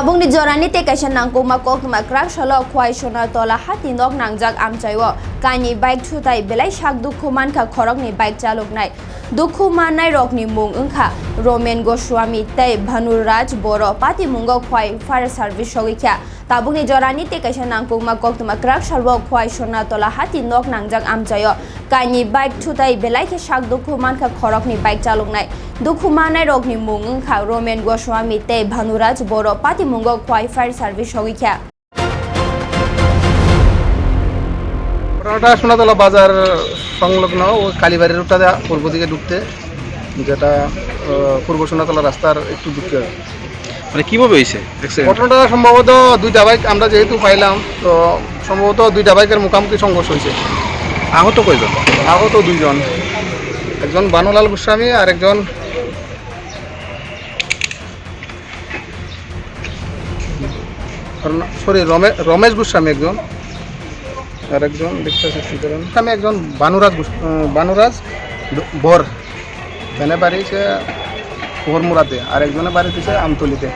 tabung ni jorani te kaisa nangko ma kok ma krak shalo khwai shona tola hati nok nangjak amchaiwo kani bike thutai belai shak dukhu manka khorok ni bike chalok nai dukhu manai rok ni mung ungkha romen goswami tei bhanuraj boro pati mungo khwai fire service sogikya tabung ni jorani te kaisa nangko ma kok ma krak shalo khwai shona tola hati nok nangjak amchayo kani bike thutai belai ke shak dukhu manka khorok ni bike chalok nai dukhu manai rok ni mung ungkha romen goswami tei bhanuraj boro pati mungo khwai fire service sogikya ঘটনাটা সোনাতলা বাজার সংলগ্ন ও কালীবাড়ির রুটটাতে পূর্ব দিকে ঢুকতে যেটা পূর্ব সোনাতলা রাস্তার একটু হবে মানে কীভাবে হয়েছে? ঘটনাটা সম্ভবত দুইটা বাইক আমরা যেহেতু পাইলাম তো সম্ভবত দুইটা বাইকের মুখোমুখি সংঘর্ষ হয়েছে। আহত কয়জন? আহত দুইজন। একজন বানুলাল গোস্বামী আর একজন সরি রমেশ গোস্বামী একজন আর একজন আমি একজন বানুরাজ বানুরাজ বর। এখানে বাড়ি সে ওহরমুড়াতে আর একজনের বাড়িতে আমতলিতে।